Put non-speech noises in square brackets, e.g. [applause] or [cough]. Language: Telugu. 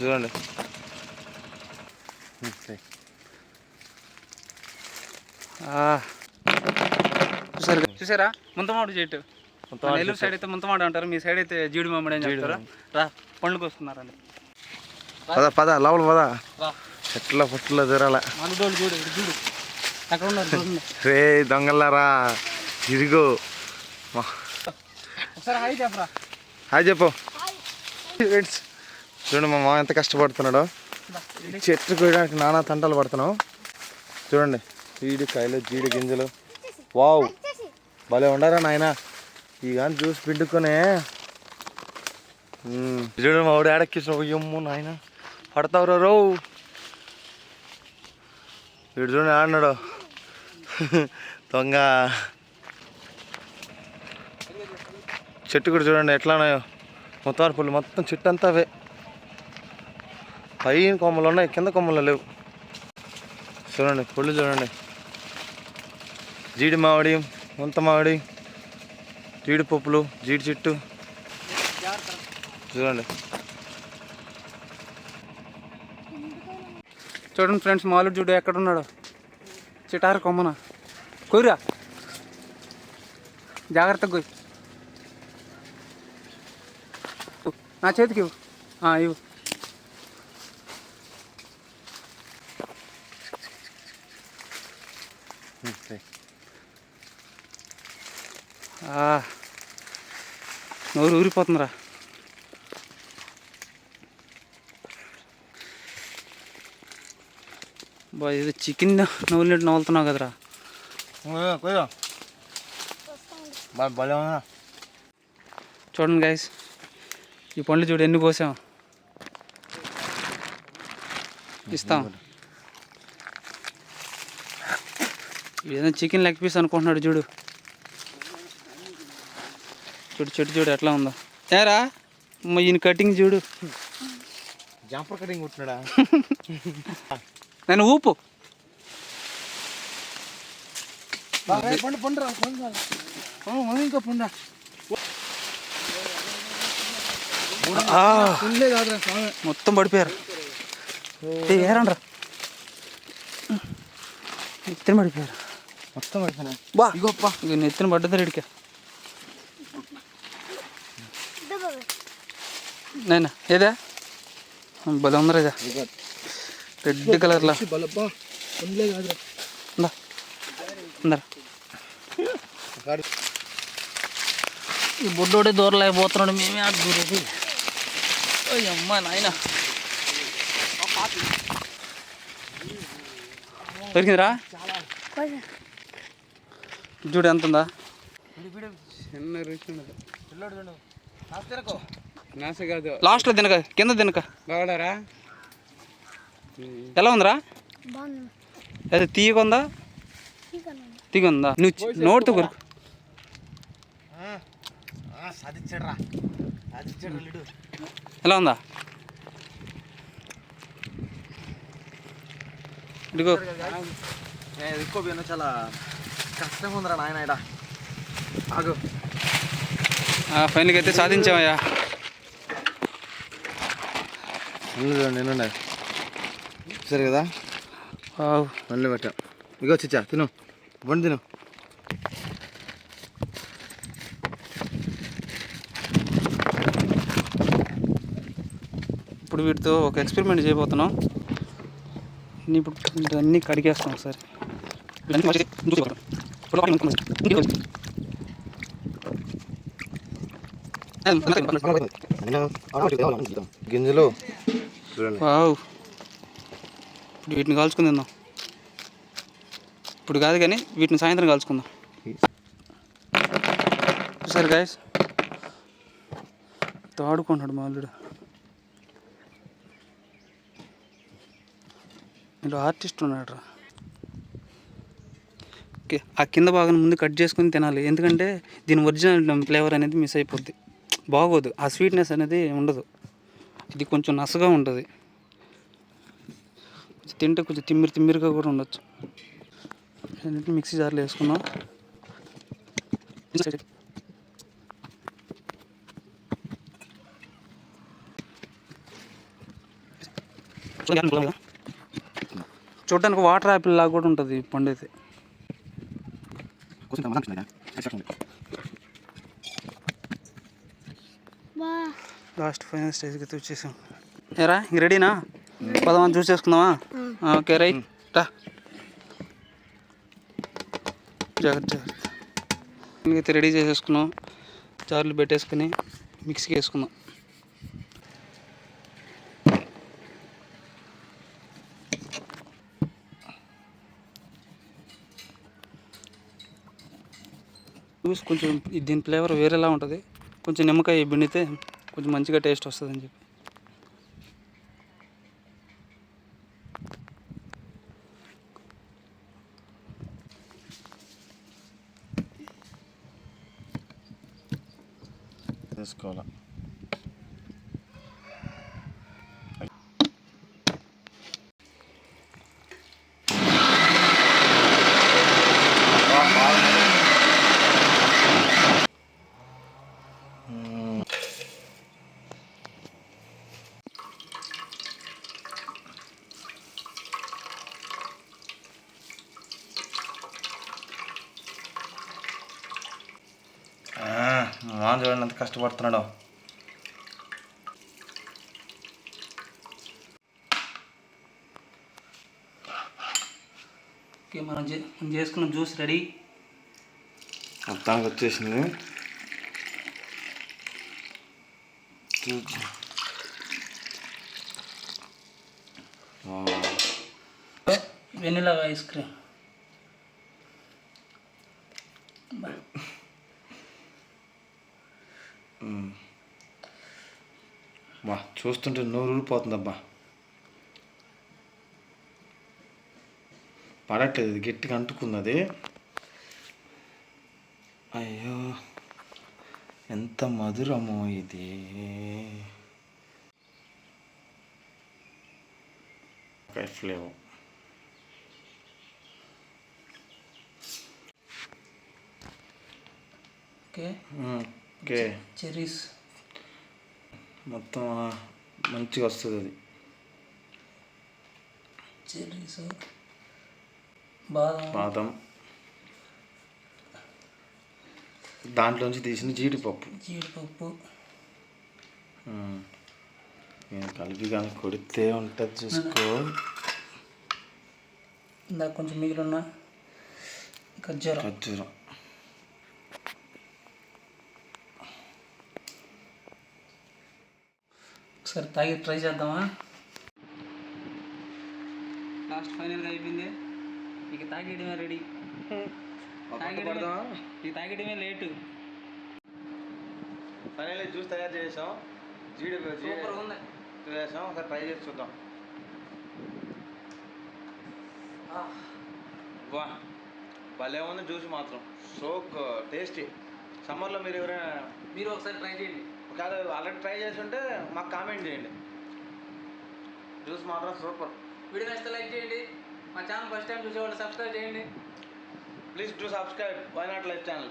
చూడండి. చూసారు? చూసారా ముంతమామిడి చెట్టు. నెల్లూరు సైడ్ అయితే ముంతమామిడి అంటారు మీ సైడ్ అయితే జీడి మామిడి అని చెప్తారా? రా పండ్లకు వస్తున్నారండి. పద పద లోపల పద. రా. చెట్ల పుట్టలో తిరాల చూడు చూడు. అక్కడ ఉన్నారు రే దొంగలారా ఇదిగో. హాయ్ చెప్పరా. హాయ్ చెప్పు. ఫ్రెండ్స్ చూడండి మా మామ ఎంత కష్టపడుతున్నాడో. చెట్లు కోయడానికి నానా తంటలు పడుతున్నాం చూడండి జీడి కాయలు జీడి గింజలు. వావ్. భలే ఉండరా నాయన. ఈ కానీ జ్యూస్ పిండుకొనే. చూడండి మా వాడు ఏడెక్కిసిన ఎమ్ము నాయన. పడతావురా రో. వీడు చూడండి ఆడినాడు. దొంగ. చెట్టు కూడా చూడండి ఎట్లా ఉన్నాయో మొత్తం పుల్లు మొత్తం చెట్టు అంతా అవే. పైన కొమ్మలు ఉన్నాయి కింద కొమ్మలు లేవు. చూడండి పళ్ళు చూడండి. జీడి మామిడి ముంత మామిడి జీడిపప్పులు జీడి చెట్టు. చూడండి. చూడండి ఫ్రెండ్స్ మాలుడు చూడు ఎక్కడ ఉన్నాడు? చిటారు కొమ్మన. కొయ్యరా. జాగ్రత్తగా కొయ్యి. నా చేతికి ఇవ్వు. ఇవ్వు. నోరు ఊరిపోతుందిరా బా ఇది చికెన్ నవ్వులినట్టు నవ్వులుతున్నావు కదరా చూడండి గైస్ ఈ పండ్లు చూడు ఎన్ని కోసాం ఇస్తాం ఏదో చికెన్ లెగ్ పీస్ అనుకుంటున్నాడు చూడు. చూడు చెట్టు చూడు ఎట్లా ఉందో. ఏరా ఈయన కటింగ్ చూడు. Jumper cutting కుట్టినాడా? [laughs] నేను ఊపు. ఇంకా పండు మొత్తం పడిపోయారు. ఏరండ్రా. ఎత్తిన పడిపోయారు. మొత్తం పడిపోయినా బా. ఇగోప్ప ఇక నెత్తిన పడ్డది రెడికా. నైనా? ఏదా? భలే ఉందరా రెడ్ కలర్లా. ఈ బుడ్డోడే దూరలేకపోతున్నాడు మేమే ఆడ దూరేది. అమ్మ నాయన. దొరికిందిరా? చూడు ఎంత ఉందా లాస్ట్లో తినక కింద తినక. బాగుడారా ఎలా ఉందిరా? అదే తీయకుందా? తీగందా నువ్వు నోటితో కొరకు. ఎలా ఉందా? ఇదిగో. చాలా కష్టంగా ఉందిరా నాయన ఇడ ఆగు ఫైనల్గా అయితే సాధించామయ్యా. చూడండి ఎన్ని ఉన్నాయి సరే కదా. మళ్ళీ పెట్టాం. ఇగో చిచ్చా తిను. బండి తిను. ఇప్పుడు వీటితో ఒక ఎక్స్పెరిమెంట్ చేయబోతున్నాం. ఇన్ని ఇప్పుడు అన్నీ కడిగేస్తాం ఒకసారి. గింజలు. వావ్. ఇప్పుడు వీటిని కాల్చుకుని తిందాం. ఇప్పుడు కాదు కానీ వీటిని సాయంత్రం కాల్చుకుందాం. సరే గాయస్ తాడుకుంటున్నాడు మా అల్లుడు. ఇలా ఆర్టిస్ట్ ఉన్నాడు రా ఆ కింద భాగం ముందు కట్ చేసుకుని తినాలి. ఎందుకంటే దీని ఒరిజినల్ ఫ్లేవర్ అనేది మిస్ అయిపోద్ది. బాగోదు. ఆ స్వీట్నెస్ అనేది ఉండదు. ఇది కొంచెం నసగా ఉంటుంది. తింటే కొంచెం తిమ్మిరి తిమ్మిరిగా కూడా ఉండొచ్చు. అన్నింటిని మిక్సీ జార్లో వేసుకున్నాం చూడడానికి వాటర్ యాపిల్ లాగా కూడా ఉంటుంది ఈ పండు అయితే వా లాస్ట్ ఫైనల్ స్టేజ్కి అయితే వచ్చేసాం. ఏరా? ఇంక రెడీనా? పదమని చూస్ చేసుకుందామా? Okay right. రా. జాగ్రత్త జాగ్రత్త. అయితే రెడీ చేసేసుకున్నాం. చార్లు పెట్టేసుకుని మిక్సీకి వేసుకుందాం. జ్యూస్ కొంచెం దీని ఫ్లేవర్ వేరేలా ఉంటుంది. కొంచెం నిమ్మకాయ పిండితే కొంచెం మంచిగా టేస్ట్ వస్తుందని చెప్పి. తీసుకోవాలా మా చూడండి ఎంత కష్టపడుతున్నాడు. ఓకే మనం చే- మనం చేసుకున్న జ్యూస్ రెడీ. మొత్తానికి వచ్చేసింది. Vanilla ice cream. బా చూస్తుంటే నోరు ఊరిపోతుందబ్బా. పడట్లేదు ఇది గట్టిగా అంటుకుంది అది అయ్యో ఎంత మధురమో ఇది. Flavour okay. ఓకే. చెరీస్ మొత్తం మంచిగా వస్తుంది అది. చెరీస్ బాదం. బాదం. దాంట్లోంచి తీసిన జీడిపప్పు. జీడిపప్పు. కలిపి కానీ కొడితే ఉంటుంది చూసుకో. ఇందాక కొంచెం మిగిలిన ఖర్జూరం ఖర్జూరం ఒకసారి తాగి ట్రై చేద్దామా? లాస్ట్ ఫైనల్గా అయిపోయింది. ఇక తాగేయడమే రెడీ [laughs] తాగేయడమే ఇక తాగేయడమే లేటు ఫైనల్లీ జ్యూస్ తయారు చేసాం జీడిపప్పు సూపర్ ఉంది. చేసాం ఒకసారి ట్రై చేసి చూద్దాం. వా భలే ఉంది జ్యూస్ మాత్రం. సో టేస్టీ సమ్మర్లో మీరు ఎవరైనా మీరు ఒకసారి ట్రై చేయండి. కాదు ఆల్రెడీ ట్రై చేసి ఉంటే మాకు కామెంట్ చేయండి. జ్యూస్ మాత్రం సూపర్ వీడియో నచ్చితే లైక్ చేయండి. మా ఛానల్ ఫస్ట్ టైం చూసేవాళ్ళు సబ్స్క్రైబ్ చేయండి. Please do subscribe why not life channel